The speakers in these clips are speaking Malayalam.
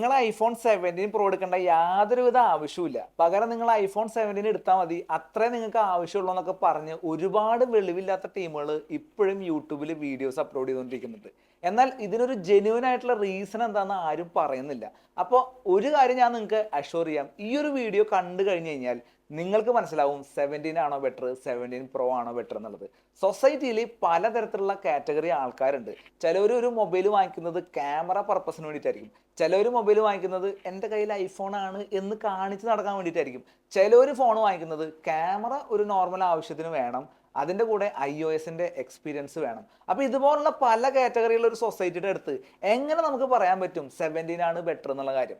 നിങ്ങൾ ഐഫോൺ സെവന്റീൻ പ്രോ എടുക്കേണ്ട യാതൊരുവിധ ആവശ്യമില്ല പകരം നിങ്ങൾ ഐഫോൺ സെവന്റീൻ എടുത്താൽ മതി. അത്രേ നിങ്ങൾക്ക് ആവശ്യമുള്ളൂ എന്നൊക്കെ പറഞ്ഞ് ഒരുപാട് വെളിവില്ലാത്ത ടീമുകൾ ഇപ്പോഴും യൂട്യൂബിൽ വീഡിയോസ് അപ്ലോഡ് ചെയ്തുകൊണ്ടിരിക്കുന്നുണ്ട്. എന്നാൽ ഇതിനൊരു ജെന്യൂൻ ആയിട്ടുള്ള റീസൺ എന്താണെന്ന് ആരും പറയുന്നില്ല. അപ്പോൾ ഒരു കാര്യം ഞാൻ നിങ്ങൾക്ക് അഷ്യൂർ ചെയ്യാം. ഈ ഒരു വീഡിയോ കണ്ടു കഴിഞ്ഞ് കഴിഞ്ഞാൽ നിങ്ങൾക്ക് മനസ്സിലാവും സെവന്റീൻ ആണോ ബെറ്റർ സെവന്റീൻ പ്രോ ആണോ ബെറ്റർ എന്നുള്ളത്. സൊസൈറ്റിയിൽ പലതരത്തിലുള്ള കാറ്റഗറി ആൾക്കാരുണ്ട്. ചിലവർ ഒരു മൊബൈൽ വാങ്ങിക്കുന്നത് ക്യാമറ പർപ്പസിന് വേണ്ടിയിട്ടായിരിക്കും. ചിലവർ മൊബൈൽ വാങ്ങിക്കുന്നത് എന്റെ കയ്യിൽ ഐഫോൺ ആണ് എന്ന് കാണിച്ച് നടക്കാൻ വേണ്ടിയിട്ടായിരിക്കും. ചിലവർ ഫോൺ വാങ്ങിക്കുന്നത് ക്യാമറ ഒരു നോർമൽ ആവശ്യത്തിന് വേണം. അതിന്റെ കൂടെ ഐ ഒ എസിന്റെ എക്സ്പീരിയൻസ് വേണം. അപ്പോൾ ഇതുപോലുള്ള പല കാറ്റഗറിയിലുള്ള ഒരു സൊസൈറ്റിയുടെ അടുത്ത് എങ്ങനെ നമുക്ക് പറയാൻ പറ്റും സെവന്റീൻ ആണ് ബെറ്റർ എന്നുള്ള കാര്യം?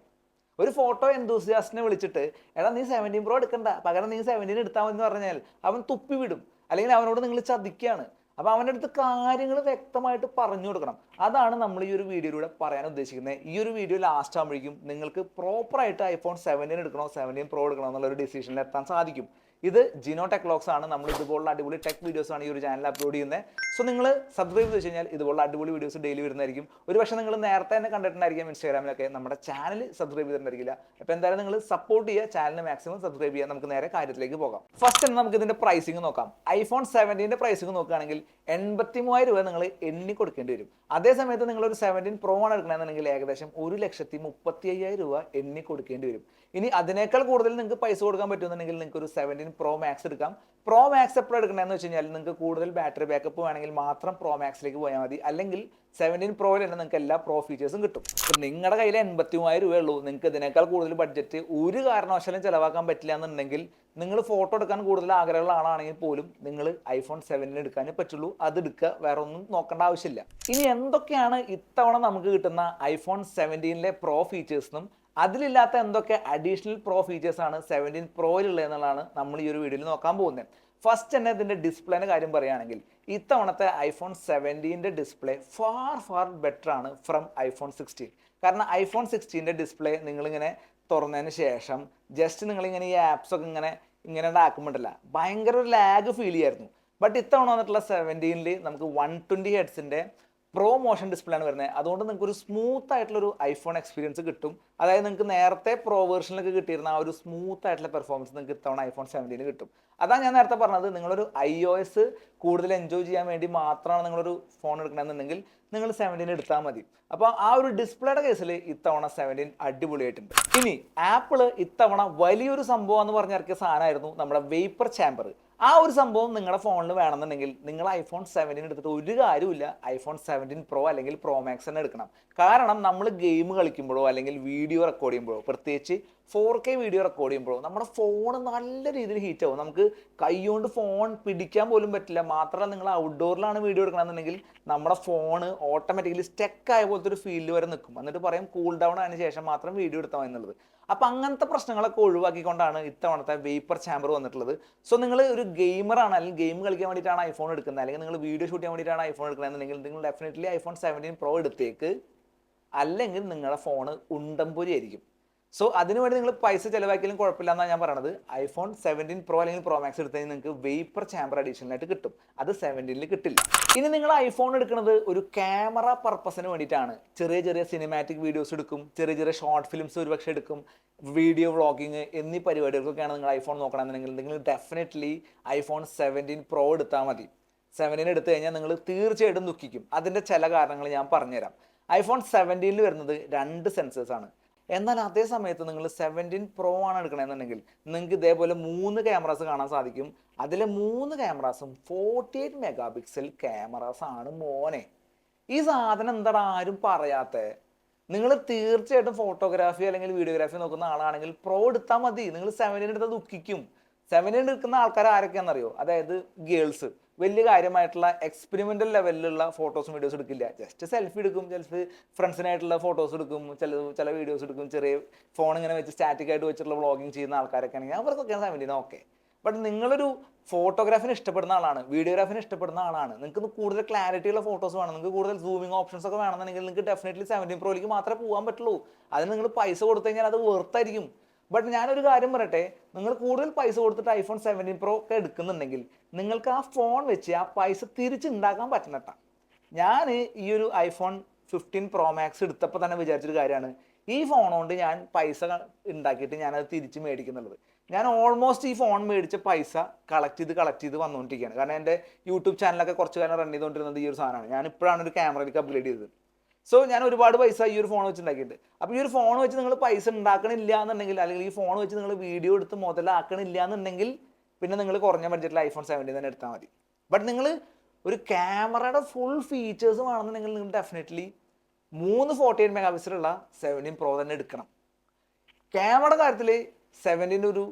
ഒരു ഫോട്ടോ എന്തൂസിയാസ്റ്റിനെ വിളിച്ചിട്ട് എടാ നീ സെവന്റീൻ പ്രോ എടുക്കണ്ട. പകരം നീ സെവന്റീൻ എടുത്താൽ മതി എന്ന് പറഞ്ഞാൽ അവൻ തുപ്പി വിടും. അല്ലെങ്കിൽ അവനോട് നിങ്ങൾ ചതിക്കുകയാണ്. അപ്പോൾ അവന്റെ അടുത്ത് കാര്യങ്ങൾ വ്യക്തമായിട്ട് പറഞ്ഞു കൊടുക്കണം. അതാണ് നമ്മൾ ഈ ഒരു വീഡിയോയിലൂടെ പറയാൻ ഉദ്ദേശിക്കുന്നത്. ഈ ഒരു വീഡിയോ ലാസ്റ്റ് ആകുമ്പോഴേക്കും നിങ്ങൾക്ക് പ്രോപ്പറായിട്ട് ഐഫോൺ സെവന്റീൻ എടുക്കണോ സെവന്റീൻ പ്രോ എടുക്കണോ എന്നുള്ള ഒരു ഡിസിഷനിൽ എത്താൻ സാധിക്കും. ഇത് ജിനോ ടെക്ലോക്സ് ആണ്. നമ്മൾ ഇതുപോലുള്ള അടിപൊളി ടെക് വീഡിയോസ് ആണ് ഈ ഒരു ചാനൽ അപ്ലോഡ് ചെയ്യുന്നത് സോ നിങ്ങൾ സബ്സ്ക്രൈബ് ചെയ്ത് കഴിഞ്ഞാൽ ഇതുപോലുള്ള അടിപൊളി വീഡിയോസ് ഡെയിലി വരുന്നതായിരിക്കും. ഒരു പക്ഷേ നിങ്ങൾ നേരത്തെ തന്നെ കണ്ടിട്ടുണ്ടായിരിക്കും ഇൻസ്റ്റാഗ്രാമിലൊക്കെ. നമ്മുടെ ചാനൽ സബ്സ്ക്രൈബ് ചെയ്തിട്ടുണ്ടായിരിക്കില്ല. അപ്പോൾ എന്തായാലും നിങ്ങൾ സപ്പോർട്ട് ചെയ്യുക ചാനൽ മാക്സിമം സബ്സ്ക്രൈബ് ചെയ്യുക. നമുക്ക് നേരെ കാര്യത്തിലേക്ക് പോകാം. ഫസ്റ്റ് തന്നെ നമുക്ക് ഇതിന്റെ പ്രൈസിങ് നോക്കാം. ഐഫോൺ സെവന്റീന്റെ പ്രൈസിങ് നോക്കുകയാണെങ്കിൽ എൺപത്തി മൂവായിരം രൂപ നിങ്ങൾ എണ്ണി കൊടുക്കേണ്ടി വരും. അതേ സമയത്ത് നിങ്ങൾ ഒരു സെവന്റീൻ പ്രോ ആണ് എടുക്കണമെന്നുണ്ടെങ്കിൽ ഏകദേശം ഒരു ലക്ഷത്തി മുപ്പത്തി അയ്യായിരം രൂപ എണ്ണി കൊടുക്കേണ്ടി വരും. ഇനി അതിനേക്കാൾ കൂടുതൽ നിങ്ങൾക്ക് പൈസ കൊടുക്കാൻ പറ്റുമെന്നുണ്ടെങ്കിൽ നിങ്ങൾക്ക് ഒരു സെവന്റീൻ പ്രോ മാക്സ് എടുക്കാം. പ്രോ മാക്സ് എപ്പോഴും എടുക്കണമെന്ന് വെച്ച് കഴിഞ്ഞാൽ നിങ്ങൾക്ക് കൂടുതൽ ബാറ്ററി ബാക്കപ്പ് വേണമെങ്കിൽ മാത്രം പ്രോ മാക്സിലേക്ക് പോയാൽ മതി. അല്ലെങ്കിൽ സെവന്റീൻ പ്രോയിൽ തന്നെ നിങ്ങൾക്ക് എല്ലാ പ്രോ ഫീച്ചേഴ്സും കിട്ടും. അപ്പം നിങ്ങളുടെ കയ്യിൽ എൺപത്തി മൂവായിരം രൂപയേ ഉള്ളൂ. നിങ്ങൾക്ക് ഇതിനേക്കാൾ കൂടുതൽ ബഡ്ജറ്റ് ഒരു കാരണവശാലും ചിലവാക്കാൻ പറ്റില്ല എന്നുണ്ടെങ്കിൽ നിങ്ങൾ ഫോട്ടോ എടുക്കാൻ കൂടുതൽ ആഗ്രഹമുള്ള ആളാണെങ്കിൽ പോലും നിങ്ങൾ ഐഫോൺ സെവനിൽ എടുക്കാനേ പറ്റുള്ളൂ. അത് എടുക്കുക വേറെ ഒന്നും നോക്കേണ്ട ആവശ്യമില്ല. ഇനി എന്തൊക്കെയാണ് ഇത്തവണ നമുക്ക് കിട്ടുന്ന ഐഫോൺ സെവന്റീനിലെ പ്രോ ഫീച്ചേഴ്സിനും അതിലില്ലാത്ത എന്തൊക്കെ അഡീഷണൽ പ്രോ ഫീച്ചേഴ്സ് ആണ് സെവന്റീൻ പ്രോയിലുള്ളത് എന്നുള്ളതാണ് നമ്മൾ ഈ ഒരു വീഡിയോയിൽ നോക്കാൻ പോകുന്നത്. ഫസ്റ്റ് തന്നെ ഇതിന്റെ ഡിസ്പ്ലേന്റെ കാര്യം പറയുകയാണെങ്കിൽ ഇത്തവണത്തെ ഐഫോൺ സെവന്റീന്റെ ഡിസ്പ്ലേ ഫാർ ഫാർ ബെറ്റർ ആണ് ഫ്രം ഐഫോൺ സിക്സ്റ്റീൻ കാരണം ഐഫോൺ സിക്സ്റ്റീന്റെ ഡിസ്പ്ലേ നിങ്ങളിങ്ങനെ തുറന്നതിന് ശേഷം ജസ്റ്റ് നിങ്ങളിങ്ങനെ ഈ ആപ്സൊക്കെ ഇങ്ങനെ ഇങ്ങനെ ആക്കുമ്പോണ്ടല്ല ഭയങ്കര ഒരു ലാഗ് ഫീൽ ചെയ്യായിരുന്നു. ബട്ട് ഇത്തവണ വന്നിട്ടുള്ള സെവന്റീനിൽ നമുക്ക് വൺ ട്വന്റി ഹെഡ്സിന്റെ പ്രോ മോഷൻ ഡിസ്പ്ലേ ആണ് വരുന്നത്. അതുകൊണ്ട് നിങ്ങൾക്ക് ഒരു സ്മൂത്ത് ആയിട്ടുള്ള ഒരു ഐഫോൺ എക്സ്പീരിയൻസ് കിട്ടും. അതായത് നിങ്ങൾക്ക് നേരത്തെ പ്രോ വേർഷനിലൊക്കെ കിട്ടിയിരുന്ന ആ ഒരു സ്മൂത്ത് ആയിട്ടുള്ള പെർഫോമൻസ് നിങ്ങൾക്ക് ഇത്തവണ ഐഫോൺ സെവന്റീന് കിട്ടും. അതാണ് ഞാൻ നേരത്തെ പറഞ്ഞത്. നിങ്ങളൊരു ഐ ഒ എസ് കൂടുതൽ എൻജോയ് ചെയ്യാൻ വേണ്ടി മാത്രമാണ് നിങ്ങളൊരു ഫോൺ എടുക്കണമെന്നുണ്ടെങ്കിൽ നിങ്ങൾ സെവന്റീൻ എടുത്താൽ മതി. അപ്പോൾ ആ ഒരു ഡിസ്പ്ലേയുടെ കേസിൽ ഇത്തവണ സെവന്റീൻ അടിപൊളിയായിട്ടുണ്ട്. ഇനി ആപ്പിൾ ഇത്തവണ വലിയൊരു സംഭവം എന്ന് പറഞ്ഞിറക്കിയ സാധനമായിരുന്നു നമ്മുടെ വേപ്പർ ചാമ്പർ ആ ഒരു സംഭവം നിങ്ങളുടെ ഫോണിൽ വേണമെന്നുണ്ടെങ്കിൽ നിങ്ങൾ ഐഫോൺ സെവന്റീൻ എടുത്തിട്ട് ഒരു കാര്യമില്ല ഐഫോൺ സെവന്റീൻ പ്രോ അല്ലെങ്കിൽ പ്രോ മാക്സ് തന്നെ എടുക്കണം. കാരണം നമ്മൾ ഗെയിം കളിക്കുമ്പോഴോ അല്ലെങ്കിൽ വീഡിയോ റെക്കോർഡ് ചെയ്യുമ്പോഴോ പ്രത്യേകിച്ച് ഫോർ കെ വീഡിയോ റെക്കോർഡ് ചെയ്യുമ്പോഴും നമ്മുടെ ഫോൺ നല്ല രീതിയിൽ ഹീറ്റ് ആവും. നമുക്ക് കൈകൊണ്ട് ഫോൺ പിടിക്കാൻ പോലും പറ്റില്ല. മാത്രമല്ല നിങ്ങൾ ഔട്ട്ഡോറിലാണ് വീഡിയോ എടുക്കണമെന്നുണ്ടെങ്കിൽ നമ്മുടെ ഫോൺ ഓട്ടോമാറ്റിക്കലി സ്റ്റക്ക് ആയ പോലത്തെ ഒരു ഫീൽഡ് വരെ നിൽക്കും. എന്നിട്ട് പറയും കൂൾ ഡൗൺ ആയതിനു ശേഷം മാത്രം വീഡിയോ എടുത്താൽ എന്നുള്ളത്. അപ്പം അങ്ങനത്തെ പ്രശ്നങ്ങളൊക്കെ ഒഴിവാക്കിക്കൊണ്ടാണ് ഇത്തവണത്തെ വേപ്പർ ചാമ്പർ വന്നിട്ടുള്ളത്. സോ നിങ്ങൾ ഒരു ഗെയിമറാണ് അല്ലെങ്കിൽ ഗെയിം കളിക്കാൻ വേണ്ടിയിട്ടാണ് ഐഫോൺ എടുക്കുന്നത്. അല്ലെങ്കിൽ നിങ്ങൾ വീഡിയോ ഷൂട്ട് ചെയ്യാൻ വേണ്ടിയിട്ടാണ് ഐഫോൺ എടുക്കുന്നതെന്നുണ്ടെങ്കിൽ നിങ്ങൾ ഡെഫിനറ്റ്ലി ഐഫോൺ സെവന്റീൻ പ്രോ എടുത്തേക്ക്. അല്ലെങ്കിൽ നിങ്ങളുടെ ഫോൺ ഉണ്ടംപൊരി ആയിരിക്കും. സോ അതിനുവേണ്ടി നിങ്ങൾ പൈസ ചിലവാക്കിയാലും കുഴപ്പമില്ല എന്നാണ് ഞാൻ പറയണത്. ഐഫോൺ സെവന്റീൻ പ്രോ അല്ലെങ്കിൽ പ്രോ മാക്സ് എടുത്തു നിങ്ങൾക്ക് വേപ്പർ ചാമ്പർ അഡീഷണൽ ആയിട്ട് കിട്ടും. അത് സെവന്റീനിൽ കിട്ടില്ല. ഇനി നിങ്ങൾ ഐഫോൺ എടുക്കുന്നത് ഒരു ക്യാമറ പർപ്പസിന് വേണ്ടിയിട്ടാണ്. ചെറിയ ചെറിയ സിനിമാറ്റിക് വീഡിയോസ് എടുക്കും ചെറിയ ചെറിയ ഷോർട്ട് ഫിലിംസ് ഒരുപക്ഷെ എടുക്കും വീഡിയോ വ്ളോഗിങ് എന്നീ പരിപാടികൾക്കൊക്കെയാണ് നിങ്ങൾ ഐഫോൺ നോക്കണമെന്നുണ്ടെങ്കിൽ നിങ്ങൾ ഡെഫിനറ്റ്ലി ഐഫോൺ സെവന്റീൻ പ്രോ എടുത്താൽ മതി. സെവന്റീൻ എടുത്തു കഴിഞ്ഞാൽ നിങ്ങൾ തീർച്ചയായിട്ടും ദുഃഖിക്കും. അതിന്റെ ചില കാരണങ്ങൾ ഞാൻ പറഞ്ഞുതരാം. ഐഫോൺ സെവന്റീനിൽ വരുന്നത് രണ്ട് സെൻസേഴ്സ് ആണ്. എന്നാൽ അതേ സമയത്ത് നിങ്ങൾ സെവന്റീൻ പ്രോ ആണ് എടുക്കണമെന്നുണ്ടെങ്കിൽ നിങ്ങൾക്ക് ഇതേപോലെ മൂന്ന് ക്യാമറാസ് കാണാൻ സാധിക്കും. അതിലെ മൂന്ന് ക്യാമറാസും forty eight mega pixel cameras ആണ് മോനെ. ഈ സാധനം എന്താണ് ആരും പറയാത്ത? നിങ്ങൾ തീർച്ചയായിട്ടും ഫോട്ടോഗ്രാഫി അല്ലെങ്കിൽ വീഡിയോഗ്രാഫി നോക്കുന്ന ആളാണെങ്കിൽ പ്രോ എടുത്താൽ മതി. നിങ്ങൾ സെവന്റീൻ എടുത്താൽ ദുഃഖിക്കും. സെവന്റീൻ എടുക്കുന്ന ആൾക്കാർ ആരൊക്കെയാണെന്നറിയോ? അതായത് ഗേൾസ് വലിയ കാര്യമായിട്ടുള്ള എക്സ്പെരിമെന്റൽ ലെവലിലുള്ള ഫോട്ടോസും വീഡിയോസ് എടുക്കില്ല. ജസ്റ്റ് സെൽഫി എടുക്കും ചിലപ്പോൾ ഫ്രണ്ട്സിനായിട്ടുള്ള ഫോട്ടോസ് എടുക്കും ചില ചില വീഡിയോസ് എടുക്കും. ചെറിയ ഫോൺ ഇങ്ങനെ വെച്ച് സ്റ്റാറ്റിക് ആയിട്ട് വെച്ചിട്ടുള്ള വ്ളോഗിങ് ചെയ്യുന്ന ആൾക്കാരൊക്കെ ആണെങ്കിൽ അവർക്കൊക്കെയാണ് സമയം ഓക്കെ ബട്ട് നിങ്ങളൊരു ഫോട്ടോഗ്രാഫിന് ഇഷ്ടപ്പെടുന്ന ആളാണ് വീഡിയോഗ്രാഫിന് ഇഷ്ടപ്പെടുന്ന ആളാണ് നിങ്ങൾക്ക് കൂടുതൽ ക്ലാരിറ്റി ഉള്ള ഫോട്ടോസ് വേണം നിങ്ങൾക്ക് കൂടുതൽ സൂമിങ് ഓപ്ഷൻസ് ഒക്കെ വേണമെന്നുണ്ടെങ്കിൽ നിങ്ങൾക്ക് ഡെഫിനറ്റ്ലി സെവന്റീൻ പ്രോയിലേക്ക് മാത്രമേ പോകാൻ പറ്റുള്ളൂ. അതിന് നിങ്ങൾ പൈസ കൊടുത്തു കഴിഞ്ഞാൽ അത് വെർത്തായിരിക്കും ബട്ട് ഞാനൊരു കാര്യം പറയട്ടെ? നിങ്ങൾ കൂടുതൽ പൈസ കൊടുത്തിട്ട് ഐഫോൺ സെവന്റീൻ പ്രോ ഒക്കെ എടുക്കുന്നുണ്ടെങ്കിൽ നിങ്ങൾക്ക് ആ ഫോൺ വെച്ച് ആ പൈസ തിരിച്ചുണ്ടാക്കാൻ പറ്റുന്നട്ട ഞാൻ ഈ ഒരു ഐഫോൺ ഫിഫ്റ്റീൻ പ്രോ മാക്സ് എടുത്തപ്പോൾ തന്നെ വിചാരിച്ചൊരു കാര്യമാണ്. ഈ ഫോൺ കൊണ്ട് ഞാൻ പൈസ ഉണ്ടാക്കിയിട്ട് ഞാനത് തിരിച്ച് മേടിക്കുന്നുള്ളത്. ഞാൻ ഓൾമോസ്റ്റ് ഈ ഫോൺ മേടിച്ച പൈസ കളക്ട് ചെയ്ത് കളക്ട് ചെയ്ത് വന്നുകൊണ്ടിരിക്കുകയാണ് കാരണം എന്റെ യൂട്യൂബ് ചാനലൊക്കെ കുറച്ച് കാലം റൺ ചെയ്തുകൊണ്ടിരുന്നത് ഈ ഒരു സാധനമാണ്. ഞാൻ ഇപ്പോഴാണ് ഒരു ക്യാമറയിലേക്ക് അപ്ഗ്രേഡ് ചെയ്തത്. സോ ഞാൻ ഒരുപാട് പൈസ ഈ ഒരു ഫോൺ വെച്ച് ഉണ്ടാക്കിയിട്ടുണ്ട് അപ്പോൾ ഈ ഒരു ഫോൺ വെച്ച് നിങ്ങൾ പൈസ ഉണ്ടാക്കണില്ല എന്നുണ്ടെങ്കിൽ അല്ലെങ്കിൽ ഈ ഫോൺ വെച്ച് നിങ്ങൾ വീഡിയോ എടുത്ത് മുതലാക്കണില്ല എന്നുണ്ടെങ്കിൽ പിന്നെ നിങ്ങൾ കുറഞ്ഞ ബഡ്ജറ്റിൽ ഐഫോൺ സെവന്റീൻ തന്നെ എടുത്താൽ മതി. ബട്ട് നിങ്ങൾ ഒരു ക്യാമറയുടെ ഫുൾ ഫീച്ചേഴ്സ് വേണമെന്നുണ്ടെങ്കിൽ നിങ്ങൾ ഡെഫിനറ്റ്ലി മൂന്ന് ഫോർട്ടി എയ്റ്റ് മെഗാ പിക്സലുള്ള സെവന്റീൻ പ്രോ തന്നെ എടുക്കണം. ക്യാമറയുടെ കാര്യത്തിൽ സെവന്റീന്റെ ഒരു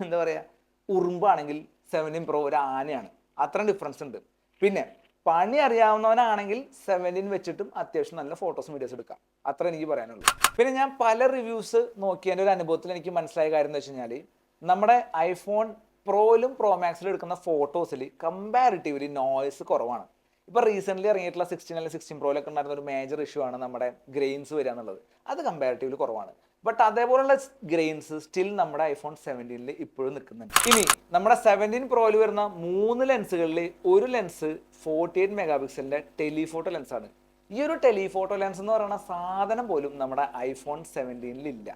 എന്താ പറയുക ഉറുമ്പാണെങ്കിൽ സെവന്റീൻ പ്രോ ഒരു ആനയാണ്. അത്രയും ഡിഫറൻസ് ഉണ്ട്. പിന്നെ പണി അറിയാവുന്നവനാണെങ്കിൽ സെവന്റീൻ വെച്ചിട്ടും അത്യാവശ്യം നല്ല ഫോട്ടോസും വീഡിയോസ് എടുക്കാം. അത്ര എനിക്ക് പറയാനുള്ളൂ. പിന്നെ ഞാൻ പല റിവ്യൂസ് നോക്കിയതിന്റെ ഒരു അനുഭവത്തിൽ എനിക്ക് മനസ്സിലായ കാര്യം എന്ന് വെച്ച് കഴിഞ്ഞാൽ നമ്മുടെ ഐഫോൺ പ്രോയിലും പ്രോ മാക്സിലും എടുക്കുന്ന ഫോട്ടോസിൽ കമ്പാരിറ്റീവ്ലി നോയ്സ് കുറവാണ്. ഇപ്പോൾ റീസെന്റ്ലി ഇറങ്ങിയിട്ടുള്ള സിക്സ്റ്റീൻ അല്ലെങ്കിൽ സിക്സ്റ്റീൻ പ്രോയിലൊക്കെ ഉണ്ടായിരുന്ന ഒരു മേജർ ഇഷ്യൂ ആണ് നമ്മുടെ ഗ്രെയിൻസ് വരിക എന്നുള്ളത്. അത് കമ്പാരിറ്റീവ്ലി കുറവാണ്. ബട്ട് അതേപോലുള്ള ഗ്രെയിൻസ് സ്റ്റിൽ നമ്മുടെ ഐഫോൺ സെവന്റീനിൽ ഇപ്പോഴും നിൽക്കുന്നുണ്ട്. ഇനി നമ്മുടെ സെവന്റീൻ പ്രോയിൽ വരുന്ന മൂന്ന് ലെൻസുകളിൽ ഒരു ലെൻസ് ഫോർട്ടി എയ്റ്റ് മെഗാ പിക്സലിന്റെ ടെലിഫോട്ടോ ലെൻസാണ് ഈ ഒരു ടെലിഫോട്ടോ ലെൻസ് എന്ന് പറയുന്ന സാധനം പോലും നമ്മുടെ ഐഫോൺ സെവന്റീനിൽ ഇല്ല.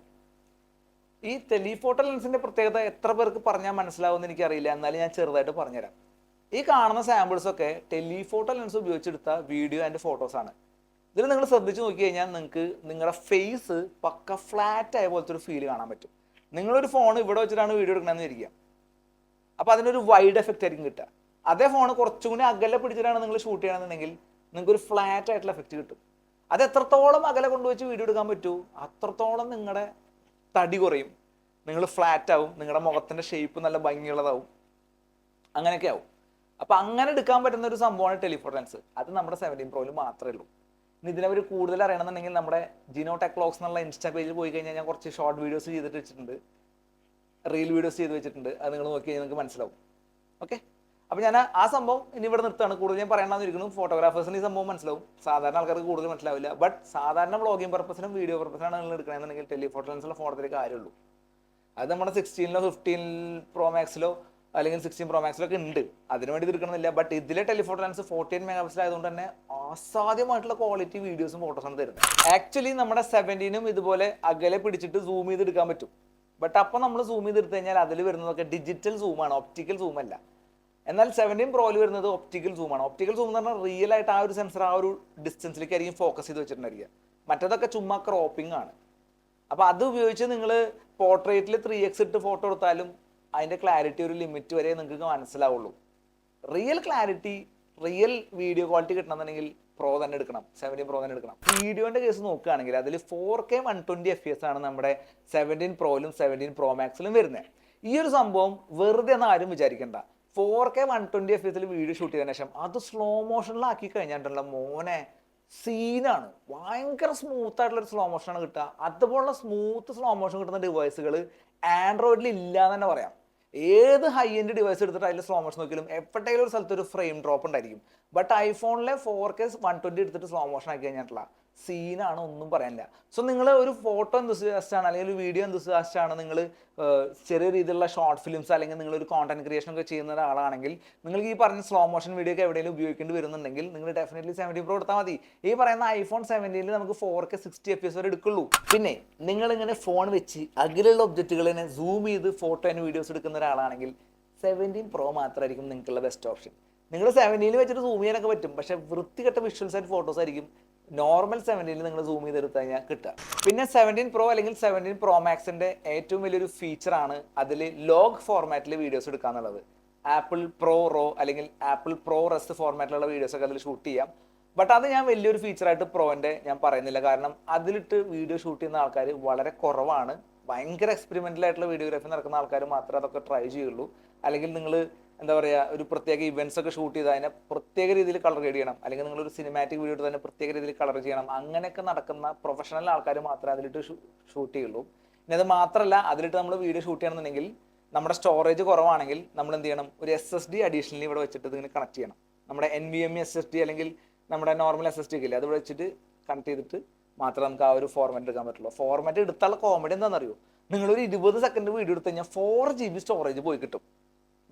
ഈ ടെലിഫോട്ടോ ലെൻസിന്റെ പ്രത്യേകത എത്ര പേർക്ക് പറഞ്ഞാൽ മനസ്സിലാവുമെന്ന് എനിക്കറിയില്ല. എന്നാലും ഞാൻ ചെറുതായിട്ട് പറഞ്ഞുതരാം. ഈ കാണുന്ന സാമ്പിൾസ് ഒക്കെ ടെലിഫോട്ടോ ലെൻസ് ഉപയോഗിച്ചെടുത്ത വീഡിയോ ആൻഡ് ഫോട്ടോസ് ആണ്. ഇതിൽ നിങ്ങൾ ശ്രദ്ധിച്ച് നോക്കി കഴിഞ്ഞാൽ നിങ്ങൾക്ക് നിങ്ങളുടെ ഫേസ് പക്ക ഫ്ലാറ്റ് ആയ പോലത്തെ ഒരു ഫീൽ കാണാൻ പറ്റും. നിങ്ങളൊരു ഫോൺ ഇവിടെ വെച്ചിട്ടാണ് വീഡിയോ എടുക്കണമെന്ന് ഇരിക്കുക അപ്പോൾ അതിനൊരു വൈഡ് എഫക്റ്റ് ആയിരിക്കും കിട്ടുക. അതേ ഫോൺ കുറച്ചും കൂടി അകലെ പിടിച്ചിട്ടാണ് നിങ്ങൾ ഷൂട്ട് ചെയ്യണമെന്നുണ്ടെങ്കിൽ നിങ്ങൾക്ക് ഒരു ഫ്ലാറ്റ് ആയിട്ടുള്ള എഫക്റ്റ് കിട്ടും. അത് എത്രത്തോളം അകലെ കൊണ്ടുവച്ച് വീഡിയോ എടുക്കാൻ പറ്റൂ അത്രത്തോളം നിങ്ങളുടെ തടി കുറയും. നിങ്ങൾ ഫ്ലാറ്റ് ആവും നിങ്ങളുടെ മുഖത്തിന്റെ ഷേപ്പ് നല്ല ഭംഗിയുള്ളതാവും. അങ്ങനെയൊക്കെ ആവും. അപ്പൊ അങ്ങനെ എടുക്കാൻ പറ്റുന്ന ഒരു സംഭവമാണ് ടെലിഫോട്ടോ ലെൻസ്. അത് നമ്മുടെ സെവന്റീൻ പ്രോയിൽ മാത്രമേ ഉള്ളൂ. ഇതിനെവർ കൂടുതൽ അറിയണമെന്നുണ്ടെങ്കിൽ നമ്മുടെ ജിനോ ടെക്ലോക്സ് എന്നുള്ള ഇൻസ്റ്റാ പേജിൽ പോയി കഴിഞ്ഞാൽ ഞാൻ കുറച്ച് ഷോർട്ട് വീഡിയോസ് ചെയ്തിട്ട് വെച്ചിട്ടുണ്ട്. റീൽ വീഡിയോസ് ചെയ്ത് വെച്ചിട്ടുണ്ട്. അത് നിങ്ങൾ നോക്കി കഴിഞ്ഞാൽ നിങ്ങൾക്ക് മനസ്സിലാവും. ഓക്കെ അപ്പോൾ ഞാൻ ആ സംഭവം ഇനി ഇവിടെ നിർത്തുകയാണ്. കൂടുതൽ ഞാൻ പറയണമെന്നിരിക്കുന്നു ഫോട്ടോഗ്രാഫേഴ്സിന് ഈ സംഭവം മനസ്സിലാവും. സാധാരണ ആൾക്കാർക്ക് കൂടുതൽ മനസ്സിലാവില്ല. ബട്ട് സാധാരണ വ്ലോഗിംഗ് പർപ്പസിനും വീഡിയോ പർപ്പസിനാണ് നിങ്ങൾ എടുക്കണമെന്നുണ്ടെങ്കിൽ ടെലിഫോട്ടോ ലെൻസിലുള്ള ഫോട്ടോത്തിലെ കാര്യമുള്ളൂ. അത് നമ്മുടെ സിക്സ്റ്റീനിലോ ഫിഫ്റ്റീൻ പ്രോ മാക്സിലോ അല്ലെങ്കിൽ സിക്സ്റ്റീൻ പ്രോ മാക്സിൽ ഒക്കെ ഉണ്ട്. അതിന് വേണ്ടി എടുക്കണമെന്നില്ല ബട്ട് ഇതിലെ telephoto lens fourteen mega pixel ആയതുകൊണ്ട് തന്നെ അസാധ്യമായിട്ടുള്ള ക്വാളിറ്റി വീഡിയോസും ഫോട്ടോസും തരുന്നത് ആക്ച്വലി നമ്മുടെ സെവന്റീനും ഇതുപോലെ അകലെ പിടിച്ചിട്ട് സൂം ചെയ്ത് എടുക്കാൻ പറ്റും. ബട്ട് അപ്പം നമ്മൾ സൂം ചെയ്ത് എടുത്തു കഴിഞ്ഞാൽ അതിൽ വരുന്നതൊക്കെ ഡിജിറ്റൽ സൂമാണ് ഒപ്റ്റിക്കൽ സൂം അല്ല. എന്നാൽ സെവന്റീൻ പ്രോയിൽ വരുന്നത് ഒപ്റ്റിക്കൽ സൂമാണ് ഒപ്റ്റിക്കൽ സൂം എന്ന് പറഞ്ഞാൽ റിയൽ ആയിട്ട് ആ ഒരു സെൻസർ ആ ഒരു ഡിസ്റ്റൻസിലേക്കായിരിക്കും ഫോക്കസ് ചെയ്ത് വെച്ചിട്ടുണ്ടായിരിക്കുക. മറ്റേതൊക്കെ ചുമ്മാ ക്രോപ്പിംഗ് ആണ്. അപ്പോൾ അത് ഉപയോഗിച്ച് നിങ്ങൾ പോർട്രേറ്റിൽ ത്രീ എക്സ് ഇട്ട് ഫോട്ടോ എടുത്താലും അതിന്റെ ക്ലാരിറ്റി ഒരു ലിമിറ്റ് വരെ നിങ്ങൾക്ക് മനസ്സിലാവുള്ളൂ. Real clarity real video quality കിട്ടണമെന്നുണ്ടെങ്കിൽ പ്രോ തന്നെ എടുക്കണം. സെവന്റീൻ പ്രോ തന്നെ എടുക്കണം. വീഡിയോന്റെ കേസ് നോക്കുകയാണെങ്കിൽ അതിൽ four K one twenty F S ആണ് നമ്മുടെ സെവന്റീൻ പ്രോയിലും സെവന്റീൻ പ്രോ മാക്സിലും വരുന്നത്. ഈ ഒരു സംഭവം വെറുതെ എന്ന് ആരും വിചാരിക്കണ്ട. Four K one twenty F എസിൽ വീഡിയോ ഷൂട്ട് ചെയ്തതിനു ശേഷം അത് സ്ലോ മോഷനിലാക്കി കഴിഞ്ഞിട്ടുള്ള മോനെ. സീനാണ് ഭയങ്കര സ്മൂത്ത് ആയിട്ടുള്ള ഒരു സ്ലോ മോഷനാണ് കിട്ടുക. അതുപോലുള്ള സ്മൂത്ത് സ്ലോ മോഷൻ കിട്ടുന്ന ഡിവൈസുകൾ ആൻഡ്രോയിഡിൽ ഇല്ല എന്ന് തന്നെ പറയാം. ഏത് ഹൈ എൻഡ് ഡിവൈസ് എടുത്തിട്ട് അതിൽ സ്ലോ മോഷൻ നോക്കിയാലും എപ്പോഴെങ്കിലും ഒരു സ്ഥലത്ത് ഒരു ഫ്രെയിം ഡ്രോപ്പ് ഉണ്ടായിരിക്കും. ബട്ട് ഐഫോണിലെ ഫോർ കെ വൺ ട്വന്റി എടുത്തിട്ട് സ്ലോ മോഷൻ ആക്കി കഴിഞ്ഞിട്ടുള്ള സീനാണ് ഒന്നും പറയാനില്ല. സോ നിങ്ങൾ ഒരു ഫോട്ടോ എന്തുസിയാസ്റ്റ് ആണ് അല്ലെങ്കിൽ ഒരു വീഡിയോ എന്തുസിയാസ്റ്റ് ആണ് നിങ്ങൾ ചെറിയ രീതിയിലുള്ള ഷോർട്ട് ഫിലിംസ് അല്ലെങ്കിൽ നിങ്ങൾ ഒരു കോണ്ടന്റ് ക്രിയേഷൻ ഒക്കെ ചെയ്യുന്ന ഒരാളാണെങ്കിൽ നിങ്ങൾക്ക് ഈ പറഞ്ഞ സ്ലോ മോഷൻ വീഡിയോ ഒക്കെ എവിടെയെങ്കിലും ഉപയോഗിക്കേണ്ടി വരുന്നുണ്ടെങ്കിൽ നിങ്ങൾ ഡെഫിനറ്റ്ലി സെവന്റി പ്രോ എടുത്താൽ മതി. ഈ പറയുന്ന ഐഫോൺ സെവന്റീനിൽ നമുക്ക് four K sixty F S വരെ എടുക്കുള്ളൂ. പിന്നെ നിങ്ങൾ ഇങ്ങനെ ഫോൺ വെച്ച് അകലുള്ള ഒബ്ജക്റ്റുകളിനെ സൂം ചെയ്ത് ഫോട്ടോ ആൻഡ് വീഡിയോസ് എടുക്കുന്ന ഒരാളാണെങ്കിൽ സെവന്റീൻ പ്രോ മാത്രമായിരിക്കും നിങ്ങൾക്കുള്ള ബെസ്റ്റ് ഓപ്ഷൻ നിങ്ങൾ സെവന്റീനിൽ വെച്ചിട്ട് സൂം ചെയ്യാനൊക്കെ പറ്റും പക്ഷേ വൃത്തികെട്ട വിഷ്വൽസ് ആൻഡ് ഫോട്ടോസ് ആയിരിക്കും നോർമൽ സെവന്റീനിൽ നിങ്ങൾ സൂം ചെയ്തെടുത്ത് കഴിഞ്ഞാൽ കിട്ടുക. പിന്നെ സെവന്റീൻ പ്രോ അല്ലെങ്കിൽ സെവന്റീൻ പ്രോ മാക്സിന്റെ ഏറ്റവും വലിയൊരു ഫീച്ചറാണ് അതിൽ ലോഗ് ഫോർമാറ്റിൽ വീഡിയോസ് എടുക്കുക എന്നുള്ളത് ആപ്പിൾ പ്രോ റോ അല്ലെങ്കിൽ ആപ്പിൾ പ്രോ റെസ്റ്റ് ഫോർമാറ്റിലുള്ള വീഡിയോസ് ഒക്കെ അതിൽ ഷൂട്ട് ചെയ്യാം. ബട്ട് അത് ഞാൻ വലിയൊരു ഫീച്ചറായിട്ട് പ്രോന്റെ ഞാൻ പറയുന്നില്ല. കാരണം അതിലിട്ട് വീഡിയോ ഷൂട്ട് ചെയ്യുന്ന ആൾക്കാർ വളരെ കുറവാണ്. ഭയങ്കര എക്സ്പെരിമെന്റൽ ആയിട്ടുള്ള വീഡിയോഗ്രാഫി നടക്കുന്ന ആൾക്കാർ മാത്രമേ അതൊക്കെ ട്രൈ ചെയ്യുള്ളൂ. അല്ലെങ്കിൽ നിങ്ങൾ എന്താ പറയുക ഒരു പ്രത്യേക ഇവന്റ്സ് ഒക്കെ ഷൂട്ട് ചെയ്ത് അതിനെ പ്രത്യേക രീതിയിൽ കളർ ഗ്രേഡ് ചെയ്യണം. അല്ലെങ്കിൽ നിങ്ങൾ ഒരു സിനിമാറ്റിക് വീഡിയോ എടുത്ത് തന്നെ പ്രത്യേക രീതിയിൽ കളർ ചെയ്യണം. അങ്ങനെയൊക്കെ നടക്കുന്ന പ്രൊഫഷണൽ ആൾക്കാർ മാത്രമേ അതിലിട്ട് ഷൂട്ട് ചെയ്യുള്ളൂ. ഇനി അത് മാത്രമല്ല അതിലിട്ട് നമ്മൾ വീഡിയോ ഷൂട്ട് ചെയ്യണമെന്നുണ്ടെങ്കിൽ നമ്മുടെ സ്റ്റോറേജ് കുറവാണെങ്കിൽ നമ്മൾ എന്ത് ചെയ്യണം? ഒരു എസ് എസ് ഡി അഡീഷണലി ഇവിടെ വെച്ചിട്ട് ഇതിങ്ങനെ കണക്ട് ചെയ്യണം. നമ്മുടെ N V M S S D അല്ലെങ്കിൽ നമ്മുടെ നോർമൽ എസ് എസ് ഡി ഒക്കെ ഇല്ലേ വെച്ചിട്ട് കണക്ട് ചെയ്തിട്ട് മാത്രമേ നമുക്ക് ആ ഒരു ഫോർമാറ്റ് എടുക്കാൻ പറ്റുള്ളൂ. ഫോർമാറ്റ് എടുത്താൽ കോമഡി എന്താണെന്നറിയോ? നിങ്ങൾ ഒരു ഇരുപത് സെക്കൻഡ് വീഡിയോ എടുത്ത് കഴിഞ്ഞാൽ ഫോർ ജി ബി സ്റ്റോറേജ് പോയി കിട്ടും.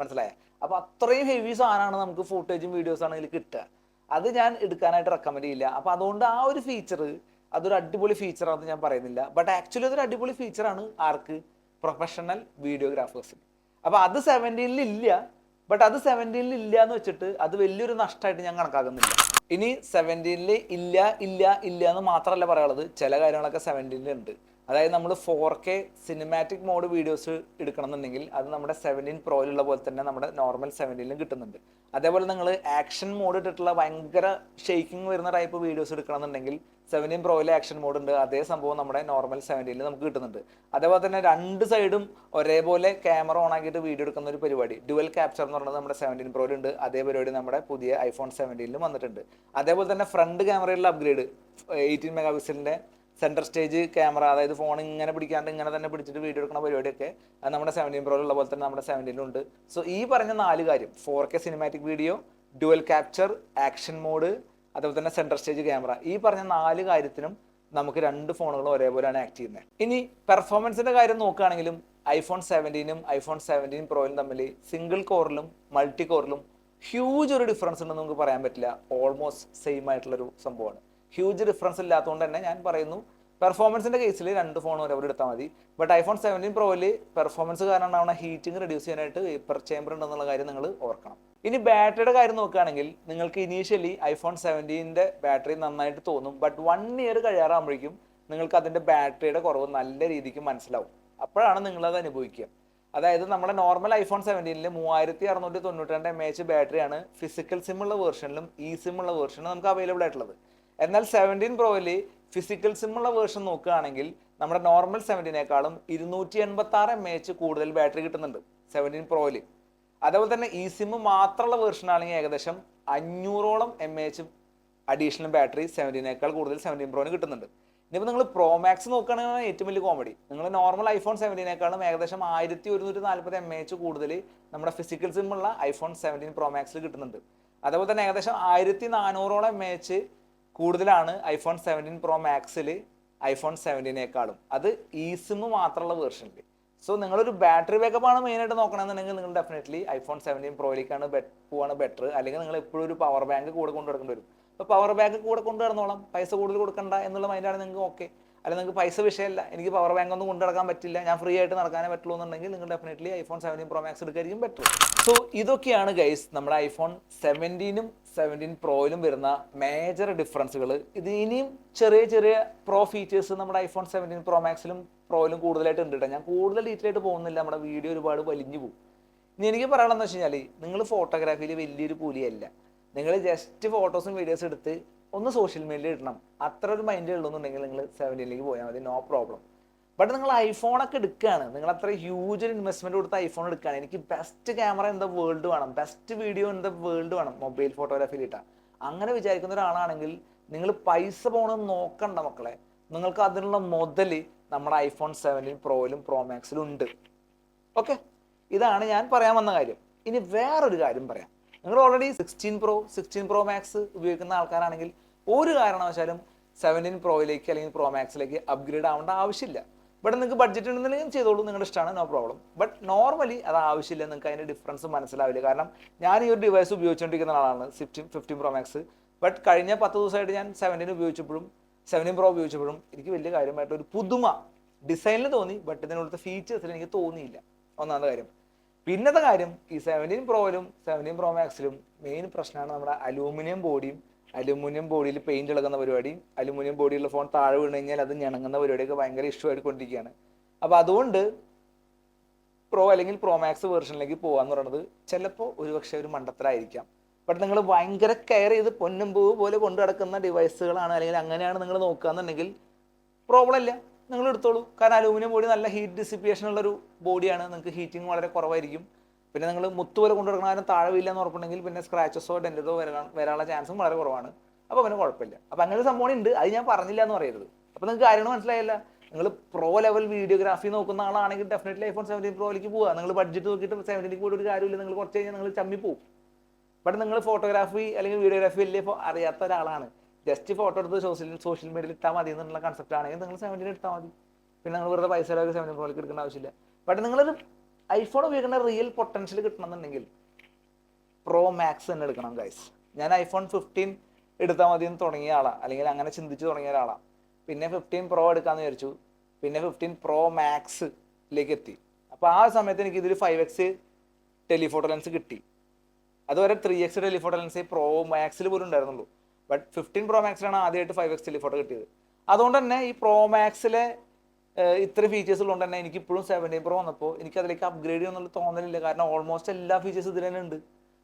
മനസ്സിലായ? അപ്പൊ അത്രയും ഹെവി സാധനമാണ് നമുക്ക് ഫോട്ടേജും വീഡിയോസ് ആണെങ്കിൽ കിട്ടുക. അത് ഞാൻ എടുക്കാനായിട്ട് റെക്കമെൻഡ് ചെയ്യില്ല. അപ്പൊ അതുകൊണ്ട് ആ ഒരു ഫീച്ചർ അതൊരു അടിപൊളി ഫീച്ചറാണെന്ന് ഞാൻ പറയുന്നില്ല. ബട്ട് ആക്ച്വലി അതൊരു അടിപൊളി ഫീച്ചറാണ് ആർക്ക്? പ്രൊഫഷണൽ വീഡിയോഗ്രാഫേഴ്സിന് അപ്പൊ അത് സെവന്റീനിൽ ഇല്ല. ബട്ട് അത് സെവന്റീനിൽ ഇല്ല എന്ന് വെച്ചിട്ട് അത് വലിയൊരു നഷ്ടമായിട്ട് ഞാൻ കണക്കാക്കുന്നില്ല. ഇനി സെവന്റീനിൽ ഇല്ല ഇല്ല ഇല്ല എന്ന് മാത്രമല്ല പറയാനുള്ളത്. ചില കാര്യങ്ങളൊക്കെ സെവന്റീനിൽ ഉണ്ട്. അതായത് നമ്മൾ four K cinematic mode videos എടുക്കണമെന്നുണ്ടെങ്കിൽ അത് നമ്മുടെ സെവന്റീൻ പ്രോയിലുള്ള പോലെ തന്നെ നമ്മുടെ നോർമൽ സെവന്റീനിലും കിട്ടുന്നുണ്ട്. അതേപോലെ നിങ്ങൾ ആക്ഷൻ മോഡ് ഇട്ടിട്ടുള്ള ഭയങ്കര ഷെയ്ക്കിംഗ് വരുന്ന ടൈപ്പ് വീഡിയോസ് എടുക്കണമെന്നുണ്ടെങ്കിൽ സെവന്റീൻ പ്രോയിലെ ആക്ഷൻ മോഡ് ഉണ്ട്. അതേ സംഭവം നമ്മുടെ നോർമൽ സെവന്റീനിൽ നമുക്ക് കിട്ടുന്നുണ്ട്. അതേപോലെ തന്നെ രണ്ട് സൈഡും ഒരേപോലെ ക്യാമറ ഓൺ ആക്കിയിട്ട് വീഡിയോ എടുക്കുന്ന ഒരു പരിപാടി. ഡുവൽ ക്യാപ്ചർ എന്ന് പറയുന്നത് നമ്മുടെ സെവന്റീൻ പ്രോയിലുണ്ട് അതേ പരിപാടി നമ്മുടെ പുതിയ ഐഫോൺ സെവന്റീനിലും വന്നിട്ടുണ്ട്. അതേപോലെ തന്നെ ഫ്രണ്ട് ക്യാമറയിലുള്ള അപ്ഗ്രേഡ് എയ്റ്റീൻ മെഗാ പിക്സലിന്റെ സെന്റർ സ്റ്റേജ് ക്യാമറ അതായത് ഫോൺ ഇങ്ങനെ പിടിക്കാണ്ട് ഇങ്ങനെ തന്നെ പിടിച്ചിട്ട് വീഡിയോ എടുക്കുന്ന പരിപാടിയൊക്കെ നമ്മുടെ സെവന്റീൻ പ്രോയിലുള്ള പോലെ തന്നെ നമ്മുടെ സെവന്റീനിലുണ്ട് സോ ഈ പറഞ്ഞ നാല് കാര്യം four K cinematic video dual capture action mode അതുപോലെ തന്നെ സെന്റർ സ്റ്റേജ് ക്യാമറ ഈ പറഞ്ഞ നാല് കാര്യത്തിനും നമുക്ക് രണ്ട് ഫോണുകളും ഒരേപോലെയാണ് ആക്ട് ചെയ്യുന്നത് ഇനി പെർഫോമൻസിന്റെ കാര്യം നോക്കുകയാണെങ്കിലും ഐഫോൺ സെവന്റീനും ഐഫോൺ സെവന്റീൻ പ്രോയിലും തമ്മിൽ സിംഗിൾ കോറിലും മൾട്ടി കോറിലും ഹ്യൂജ് ഒരു ഡിഫറൻസ് ഉണ്ടെന്ന് നമുക്ക് പറയാൻ പറ്റില്ല. ഓൾമോസ്റ്റ് സെയിം ആയിട്ടുള്ളൊരു സംഭവമാണ്. ഹ്യൂജ് ഡിഫറൻസ് ഇല്ലാത്തതുകൊണ്ട് തന്നെ ഞാൻ പറയുന്നു പെർഫോമൻസിന്റെ കേസിൽ രണ്ട് ഫോൺ ഒരേപോലെ എടുത്താൽ മതി. ബട്ട് ഐഫോൺ സെവന്റീൻ പ്രോയിൽ പെർഫോമൻസ് കാരണം ഉണ്ടാവുന്ന ഹീറ്റിംഗ് റെഡ്യൂസ് ചെയ്യാനായിട്ട് വേപ്പർ ചേമ്പർ ഉണ്ടെന്നുള്ള കാര്യം നിങ്ങൾ ഓർക്കണം. ഇനി ബാറ്ററിയുടെ കാര്യം നോക്കുകയാണെങ്കിൽ നിങ്ങൾക്ക് ഇനീഷ്യലി ഐഫോൺ സെവന്റീന്റെ ബാറ്ററി നന്നായിട്ട് തോന്നും. ബട്ട് വൺ ഇയർ കഴിയാറാകുമ്പോഴേക്കും നിങ്ങൾക്ക് അതിന്റെ ബാറ്ററിയുടെ കുറവ് നല്ല രീതിക്ക് മനസ്സിലാവും. അപ്പോഴാണ് നിങ്ങളത് അനുഭവിക്കുക. അതായത് നമ്മുടെ നോർമൽ ഐഫോൺ സെവന്റീനിൽ മൂവായിരത്തി അറുന്നൂറ്റി തൊണ്ണൂറ്റി രണ്ട് എം എച്ച് ബാറ്ററിയാണ് ഫിസിക്കൽ സിമ്മുള്ള വേർഷനിലും ഇ സിമ്മുള്ള ഉള്ള വേർഷനിലും നമുക്ക് അവൈലബിൾ ആയിട്ടുള്ളത്. എന്നാൽ സെവന്റീൻ പ്രോയിൽ ഫിസിക്കൽ സിമ്മുള്ള വേർഷൻ നോക്കുകയാണെങ്കിൽ നമ്മുടെ നോർമൽ സെവന്റീനേക്കാളും ഇരുന്നൂറ്റി എൺപത്തി ആറ് എം എച്ച് കൂടുതൽ ബാറ്ററി കിട്ടുന്നുണ്ട് സെവന്റീൻ പ്രോയിൽ അതേപോലെ തന്നെ ഇ സിം മാത്രമുള്ള വേർഷൻ ആണെങ്കിൽ ഏകദേശം അഞ്ഞൂറോളം എം എച്ച് അഡീഷണൽ ബാറ്ററി സെവന്റീനേക്കാൾ കൂടുതൽ സെവന്റീൻ പ്രോന് കിട്ടുന്നുണ്ട്. ഇനിയിപ്പോൾ നിങ്ങൾ പ്രോ മാക്സ് നോക്കുകയാണെങ്കിൽ ഏറ്റവും വലിയ കോമഡി നിങ്ങൾ നോർമൽ ഐഫോൺ സെവന്റീനേക്കാളും ഏകദേശം ആയിരത്തി ഒരുന്നൂറ്റി നാൽപ്പത് എം എച്ച് കൂടുതൽ നമ്മുടെ ഫിസിക്കൽ സിമ്മുള്ള ഐഫോൺ സെവന്റീൻ പ്രോ മാക്സിൽ കിട്ടുന്നുണ്ട്. അതേപോലെ തന്നെ ഏകദേശം ആയിരത്തി നാനൂറോളം എം എച്ച് കൂടുതലാണ് ഐഫോൺ സെവന്റീൻ പ്രോ മാക്സിൽ ഐഫോൺ സെവന്റീനേക്കാളും അത് ഈസിമ് മാത്രമുള്ള വേർഷനിൽ സോ നിങ്ങളൊരു ബാറ്ററി ബാക്കപ്പ് ആണ് മെയിനായിട്ട് നോക്കണമെന്നുണ്ടെങ്കിൽ നിങ്ങൾ ഡെഫിനറ്റ്ലി ഐഫോൺ സെവന്റീൻ പ്രോയിലേക്കാണ് പോവാണ് ബെറ്റർ അല്ലെങ്കിൽ നിങ്ങൾ എപ്പോഴും ഒരു പവർ ബാങ്ക് കൂടെ കൊണ്ടു വരും. അപ്പോൾ പവർ ബാങ്ക് കൂടെ കൊണ്ടു നടന്നോളാം. പൈസ കൂടുതൽ കൊടുക്കണ്ട എന്നുള്ള മൈൻഡാണ് നിങ്ങൾക്ക് ഓക്കെ അല്ലെങ്കിൽ നിങ്ങൾക്ക് പൈസ വിഷയമല്ല. എനിക്ക് പവർ ബാങ്ക് ഒന്നും കൊണ്ടു നടക്കാൻ പറ്റില്ല. ഞാൻ ഫ്രീ ആയിട്ട് നടക്കാനേ പറ്റുള്ളൂ എന്നുണ്ടെങ്കിൽ നിങ്ങൾ definitely iPhone seventeen pro max എടുക്കായിരിക്കും better so ഇതൊക്കെയാണ് ഗൈസ് നമ്മുടെ ഐഫോൺ സെവന്റീനും സെവന്റീൻ പ്രോയിലും വരുന്ന മേജർ ഡിഫറൻസുകൾ ഇത് ഇനിയും ചെറിയ ചെറിയ പ്രോ ഫീച്ചേഴ്സ് നമ്മുടെ ഐഫോൺ സെവന്റീൻ പ്രോ മാക്സിലും പ്രോയിലും കൂടുതലായിട്ട് ഉണ്ട് കേട്ടോ ഞാൻ കൂടുതൽ ഡീറ്റെയിൽ ആയിട്ട് പോകുന്നില്ല. നമ്മുടെ വീഡിയോ ഒരുപാട് വലിഞ്ഞു പോകും. ഇനി എനിക്ക് പറയണമെന്ന് വെച്ച് കഴിഞ്ഞാൽ നിങ്ങൾ ഫോട്ടോഗ്രാഫിയിൽ വലിയൊരു പൂലിയല്ല. നിങ്ങൾ ജസ്റ്റ് ഫോട്ടോസും വീഡിയോസും എടുത്ത് ഒന്ന് സോഷ്യൽ മീഡിയ ഇടണം. അത്ര ഒരു മൈൻഡ് ഉള്ളൂന്നുണ്ടെങ്കിൽ നിങ്ങൾ സെവന്റീനിലേക്ക് പോയാൽ മതി. നോ പ്രോബ്ലം ബട്ട് നിങ്ങൾ ഐഫോണൊക്കെ എടുക്കുകയാണ് നിങ്ങൾ അത്ര ഹ്യൂജ് ഒരു ഇൻവെസ്റ്റ്മെന്റ് കൊടുത്ത് ഐഫോൺ എടുക്കുകയാണ് എനിക്ക് ബെസ്റ്റ് ക്യാമറ ദ വേൾഡ് വേണം. ബെസ്റ്റ് വീഡിയോ ദ വേൾഡ് വേണം. മൊബൈൽ ഫോട്ടോഗ്രാഫിയിൽ ഇട്ടാൽ അങ്ങനെ വിചാരിക്കുന്ന ഒരാളാണെങ്കിൽ നിങ്ങൾ പൈസ പോകണമെന്ന് നോക്കണ്ട മക്കളെ. നിങ്ങൾക്ക് അതിനുള്ള മുതൽ നമ്മുടെ ഐഫോൺ സെവന്റീൻ പ്രോയിലും പ്രോ മാക്സിലും ഉണ്ട്. ഓക്കെ ഇതാണ് ഞാൻ പറയാൻ വന്ന കാര്യം. ഇനി വേറൊരു കാര്യം പറയാം. നിങ്ങൾ already sixteen pro sixteen pro max ഉപയോഗിക്കുന്ന ആൾക്കാരാണെങ്കിൽ ഒരു കാരണവശാലും സെവന്റീൻ പ്രോയിലേക്ക് അല്ലെങ്കിൽ പ്രോ മാക്സിലേക്ക് അപ്ഗ്രേഡ് ആവേണ്ട ആവശ്യമില്ല. ബട്ട് നിങ്ങൾക്ക് ബഡ്ജറ്റ് ഉണ്ടെന്നുണ്ടെങ്കിൽ ചെയ്തോളൂ നിങ്ങളുടെ ഇഷ്ടമാണ് നോ പ്രോബ്ലം ബട്ട് നോർമലി അത് ആവശ്യമില്ല നിങ്ങൾക്ക് അതിന്റെ ഡിഫറൻസ് മനസ്സിലാവില്ല. കാരണം ഞാൻ ഈ ഒരു ഡിവൈസ് ഉപയോഗിച്ചുകൊണ്ടിരിക്കുന്ന ആളാണ് fifteen fifteen pro max but കഴിഞ്ഞ പത്ത് ദിവസമായിട്ട് ഞാൻ സെവന്റീൻ ഉപയോഗിച്ചപ്പോഴും സെവന്റീൻ പ്രോ ഉപയോഗിച്ചപ്പോഴും എനിക്ക് വലിയ കാര്യമായിട്ട് ഒരു പുതുമ ഡിസൈനിൽ തോന്നി ബട്ട് ഇതിനുള്ളത്തെ ഫീച്ചേഴ്സിൽ എനിക്ക് തോന്നിയില്ല. ഒന്നാമത്തെ കാര്യം. പിന്നത്തെ കാര്യം ഈ സെവന്റീൻ പ്രോയിലും സെവന്റീൻ പ്രോ മാക്സിലും മെയിൻ പ്രശ്നമാണ് നമ്മുടെ അലൂമിനിയം ബോഡിയും അലുമിനിയം ബോഡിയിൽ പെയിന്റ് ഇളകുന്ന പരിപാടി അലുമിനിയം ബോഡിയുള്ള ഫോൺ താഴെ വീണ് കഴിഞ്ഞാൽ അത് ഞണങ്ങുന്ന പരിപാടിയൊക്കെ ഭയങ്കര ഇഷ്യൂ ആയിട്ട് കൊണ്ടിരിക്കുകയാണ്. അപ്പോൾ അതുകൊണ്ട് പ്രോ അല്ലെങ്കിൽ പ്രോ മാക്സ് വേർഷനിലേക്ക് പോകാന്ന് പറയുന്നത് ചിലപ്പോൾ ഒരുപക്ഷെ ഒരു മണ്ടത്തരായിരിക്കാം. ബട്ട് നിങ്ങൾ ഭയങ്കര കെയർ ചെയ്ത് പൊന്നും പൂവ് പോലെ കൊണ്ടു നടക്കുന്ന ഡിവൈസുകളാണ് അല്ലെങ്കിൽ അങ്ങനെയാണ് നിങ്ങൾ നോക്കുകയെന്നുണ്ടെങ്കിൽ പ്രോബ്ലം ഇല്ല. നിങ്ങൾ എടുത്തോളൂ. കാരണം അലൂമിനിയം ബോഡി നല്ല ഹീറ്റ് ഡിസിപ്പിയേഷൻ ഉള്ള ഒരു ബോഡിയാണ് നിങ്ങൾക്ക് ഹീറ്റിംഗ് വളരെ കുറവായിരിക്കും. പിന്നെ നിങ്ങൾ മുത്ത് വരെ കൊണ്ടു നടക്കുന്ന താഴെ വീല്ല എന്ന് ഉറപ്പുണ്ടെങ്കിൽ പിന്നെ സ്ക്രാച്ചസോ ഡെന്റോ വരാൻ വരാനുള്ള ചാൻസും വളരെ കുറവാണ്. അപ്പോൾ പിന്നെ കുഴപ്പമില്ല. അപ്പോൾ അങ്ങനെ ഒരു സംഭവം ഉണ്ട്. അത് ഞാൻ പറഞ്ഞില്ല എന്ന് പറയരുത്. അപ്പോൾ നിങ്ങൾക്ക് കാര്യങ്ങൾ മനസ്സിലായില്ല. നിങ്ങൾ പ്രോ ലെവൽ വീഡിയോഗ്രാഫി നോക്കുന്ന ആളാണെങ്കിൽ ഡെഫിനറ്റ്ലി ഐഫോൺ സെവന്റീൻ പ്രോയിലേക്ക് പോവുക. നിങ്ങൾ ബഡ്ജറ്റ് നോക്കിയിട്ട് സെവന്റീനിലേക്ക് പോയിട്ട് ഒരു കാര്യമില്ല. നിങ്ങൾ കുറച്ച് കഴിഞ്ഞാൽ നിങ്ങൾ ചമ്മി പോകും ബട്ട് നിങ്ങൾ ഫോട്ടോഗ്രാഫി അല്ലെങ്കിൽ വീഡിയോഗ്രാഫി വലിയ അറിയാത്ത ഒരാളാണ്. ജസ്റ്റ് ഫോട്ടോ എടുത്ത് സോഷ്യൽ സോഷ്യൽ മീഡിയയിൽ ഇട്ടാൽ മതി എന്നുള്ള കൺസെപ്റ്റ് ആണെങ്കിൽ നിങ്ങൾ സെവന്റീൻ എടുത്താൽ മതി. പിന്നെ നിങ്ങൾ വെറുതെ പൈസ ചിലവ് സെവന്റീൻ പ്രോയിലേക്ക് എടുക്കേണ്ട ആവശ്യമില്ല. ബട്ട് നിങ്ങളൊരു ഐഫോൺ ഉപയോഗിക്കുന്ന റിയൽ പൊട്ടൻഷ്യൽ കിട്ടണമെന്നുണ്ടെങ്കിൽ പ്രോ മാക്സ് തന്നെ എടുക്കണം ഗൈസ് ഞാൻ ഐഫോൺ ഫിഫ്റ്റീൻ എടുത്താൽ മതി എന്ന് തുടങ്ങിയ ആളാണ് അല്ലെങ്കിൽ അങ്ങനെ ചിന്തിച്ച് തുടങ്ങിയ ഒരാളാണ് പിന്നെ ഫിഫ്റ്റീൻ പ്രോ എടുക്കാമെന്ന് വിചാരിച്ചു. പിന്നെ ഫിഫ്റ്റീൻ പ്രോ മാക്സിലേക്ക് എത്തി. അപ്പോൾ ആ സമയത്ത് എനിക്ക് ഇതിൽ ഫൈവ് എക്സ് ടെലിഫോട്ടോ ലെൻസ് കിട്ടി. അതുവരെ three X telephoto lens pro മാക്സിൽ പോലും ഉണ്ടായിരുന്നുള്ളൂ. ബട്ട് ഫിഫ്റ്റീൻ പ്രോ മാക്സിലാണ് ആദ്യമായിട്ട് ഫൈവ് എക്സ് ഫോട്ടോ കിട്ടിയത്. അതുകൊണ്ട് തന്നെ ഈ പ്രോ മാക്സിലെ ഇത്ര ഫീച്ചേഴ്സ് ഉള്ളതുകൊണ്ട് തന്നെ എനിക്ക് ഇപ്പോഴും സെവന്റീൻ പ്രോ വന്നപ്പോൾ എനിക്ക് അതിലേക്ക് അപ്ഗ്രേഡ് ചെയ്യുന്നുള്ള തോന്നലില്ല. കാരണം ഓൾമോസ്റ്റ് എല്ലാ ഫീച്ചേഴ്സും ഇതിൽ തന്നെ ഉണ്ട്.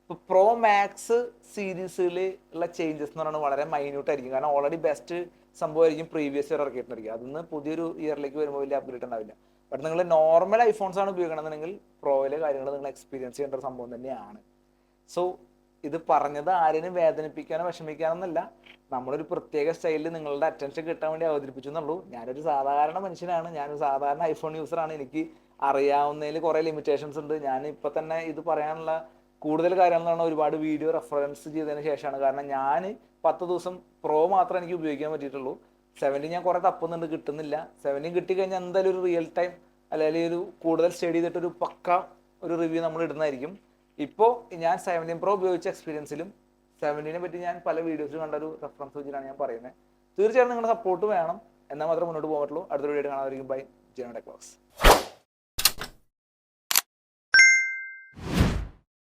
ഇപ്പോൾ പ്രോ മാക്സ് സീരീസിൽ ഉള്ള ചേഞ്ചസ് എന്ന് പറയുന്നത് വളരെ മൈന്യൂട്ട് ആയിരിക്കും. കാരണം ഓൾറെഡി ബെസ്റ്റ് സംഭവമായിരിക്കും പ്രീവിയസ് ഇയർ ഇറക്കിയിട്ടുണ്ടായിരിക്കും അതിന്ന് പുതിയൊരു ഇയറിലേക്ക് വരുമ്പോൾ വലിയ അപ്ഗ്രേഡ് ഉണ്ടാവില്ല. ബട്ട് നിങ്ങൾ നോർമൽ ഐഫോൺസ് ആണ് ഉപയോഗിക്കണമെന്നുണ്ടെങ്കിൽ പ്രോയിലെ കാര്യങ്ങൾ നിങ്ങൾ എക്സ്പീരിയൻസ് ചെയ്യേണ്ട ഒരു സംഭവം തന്നെയാണ്. സോ ഇത് പറഞ്ഞത് ആരെയും വേദനിപ്പിക്കാനോ വിഷമിക്കാനോ എന്നല്ല നമ്മളൊരു പ്രത്യേക സ്റ്റൈലിൽ നിങ്ങളുടെ അറ്റൻഷൻ കിട്ടാൻ വേണ്ടി അവതരിപ്പിച്ചു എന്നുള്ളൂ. ഞാനൊരു സാധാരണ മനുഷ്യനാണ്. ഞാനൊരു സാധാരണ ഐഫോൺ യൂസറാണ് എനിക്ക് അറിയാവുന്നതിൽ കുറേ ലിമിറ്റേഷൻസ് ഉണ്ട്. ഞാൻ ഇപ്പം തന്നെ ഇത് പറയാനുള്ള കൂടുതൽ കാര്യങ്ങളാണ് ഒരുപാട് വീഡിയോ റെഫറൻസ് ചെയ്തതിന് ശേഷമാണ്. കാരണം ഞാൻ പത്ത് ദിവസം പ്രോ മാത്രമേ എനിക്ക് ഉപയോഗിക്കാൻ പറ്റിയിട്ടുള്ളൂ. സെവന്റീൻ ഞാൻ കുറേ തപ്പുന്നുണ്ട് കിട്ടുന്നില്ല. സെവന്റീൻ കിട്ടിക്കഴിഞ്ഞാൽ എന്തായാലും ഒരു റിയൽ ടൈം അല്ലെങ്കിൽ ഒരു കൂടുതൽ സ്റ്റഡി ചെയ്തിട്ട് ഒരു പക്ക ഒരു റിവ്യൂ നമ്മൾ ഇടുന്നതായിരിക്കും. ഇപ്പോൾ ഞാൻ സെവന്റീൻ പ്രോ ഉപയോഗിച്ച എക്സ്പീരിയൻസിലും സെവന്റീനെ പറ്റി ഞാൻ പല വീഡിയോസിലും കണ്ട ഒരു റെഫറൻസ് വെച്ചിട്ടാണ് ഞാൻ പറയുന്നത് തീർച്ചയായും നിങ്ങളുടെ സപ്പോർട്ട് വേണം. എന്നാൽ മാത്രമേ മുന്നോട്ട് പോകാൻ പറ്റുള്ളൂ. അടുത്ത വീഡിയോ കാണാതിരിക്കും ബൈ ജനോ ടെക്ലോസ്